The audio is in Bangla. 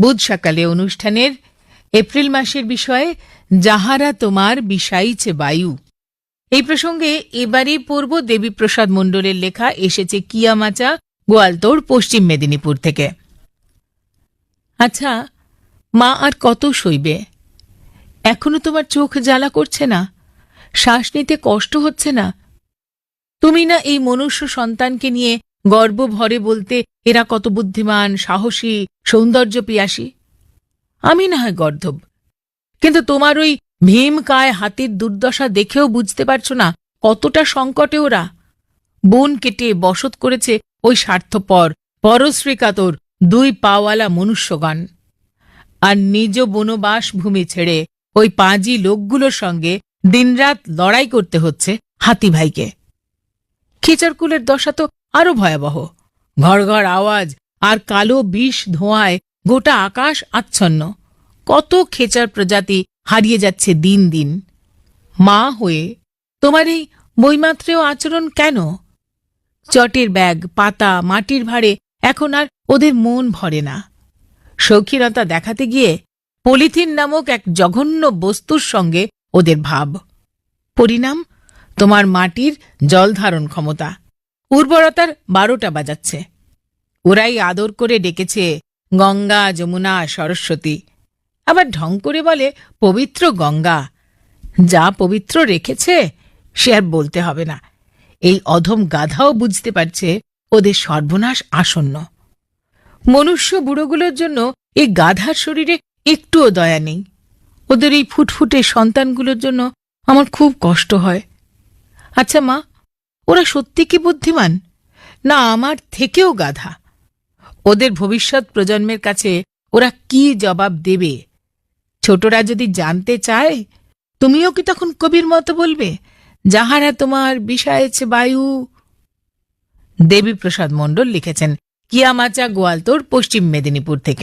বুধ সকালে অনুষ্ঠানের এপ্রিল মাসের বিষয়ে যাহারা তোমার বিষাইছে বায়ু। এই প্রসঙ্গে এবারে পূর্ব দেবীপ্রসাদ মণ্ডলের লেখা এসেছে কিয়ামাচা, গোয়ালতোড়, পশ্চিম মেদিনীপুর থেকে। আচ্ছা মা আর কত সইবে এখনও তোমার চোখ জ্বালা করছে না? শ্বাস নিতে কষ্ট হচ্ছে না? তুমি না এই মনুষ্য সন্তানকে নিয়ে গর্ব ভরে বলতে, এরা কত বুদ্ধিমান, সাহসী সৌন্দর্য পিয়াসী আমি না হয় গর্ধব। কিন্তু তোমার ওই ভীমকায় হাতির দুর্দশা দেখেও বুঝতে পারছ না কতটা সংকটে ওরা। বন কেটে বসত করেছে ওই স্বার্থপর, পরশ্রীকাতর দুই পাওয়ালা মনুষ্যগণ। আর নিজ বনবাস ভূমি ছেড়ে ওই পাঁজি লোকগুলোর সঙ্গে দিনরাত লড়াই করতে হচ্ছে হাতি ভাইকে খেচারকুলের দশা তো আরও ভয়াবহ। ঘর ঘর আওয়াজ আর কালো বিষ ধোঁয়ায় গোটা আকাশ আচ্ছন্ন। কত খেচার প্রজাতি হারিয়ে যাচ্ছে দিন দিন। মা হয়ে, তোমার এই বইমাত্রেও আচরণ কেন? চটের ব্যাগ, পাতা, মাটির ভাড়ে এখন আর ওদের মন ভরে না। শৌখিনতা দেখাতে গিয়ে পলিথিন নামক এক জঘন্য বস্তুর সঙ্গে ওদের ভাব। পরিণাম, তোমার মাটির জল ধারণ ক্ষমতা। উর্বরতার বারোটা বাজাচ্ছে। ওরাই আদর করে ডেকেছে গঙ্গা, যমুনা, সরস্বতী। আবার ঢং করে বলে, পবিত্র গঙ্গা। যা পবিত্র রেখেছে, সে আর বলতে হবে না। এই অধম গাধাও বুঝতে পারছে ওদের সর্বনাশ আসন্ন। মনুষ্য বুড়োগুলোর জন্য এই গাধার শরীরে একটুও দয়া নেই। ওদের এই ফুটফুটে সন্তানগুলোর জন্য আমার খুব কষ্ট হয়। আচ্ছা মা ওরা সত্যি কি বুদ্ধিমান? না, আমার থেকেও গাধা। ওদের ভবিষ্যৎ প্রজন্মের কাছে ওরা কি জবাব দেবে? ছোটরা যদি জানতে চায়, তুমিও কি তখন কবির মতো বলবে, যাহারা তোমার বিষায়েছে বায়ু? দেবীপ্রসাদ মণ্ডল লিখেছেন, কিয়ামাচা গোয়ালতোর পশ্চিম মেদিনীপুর থেকে।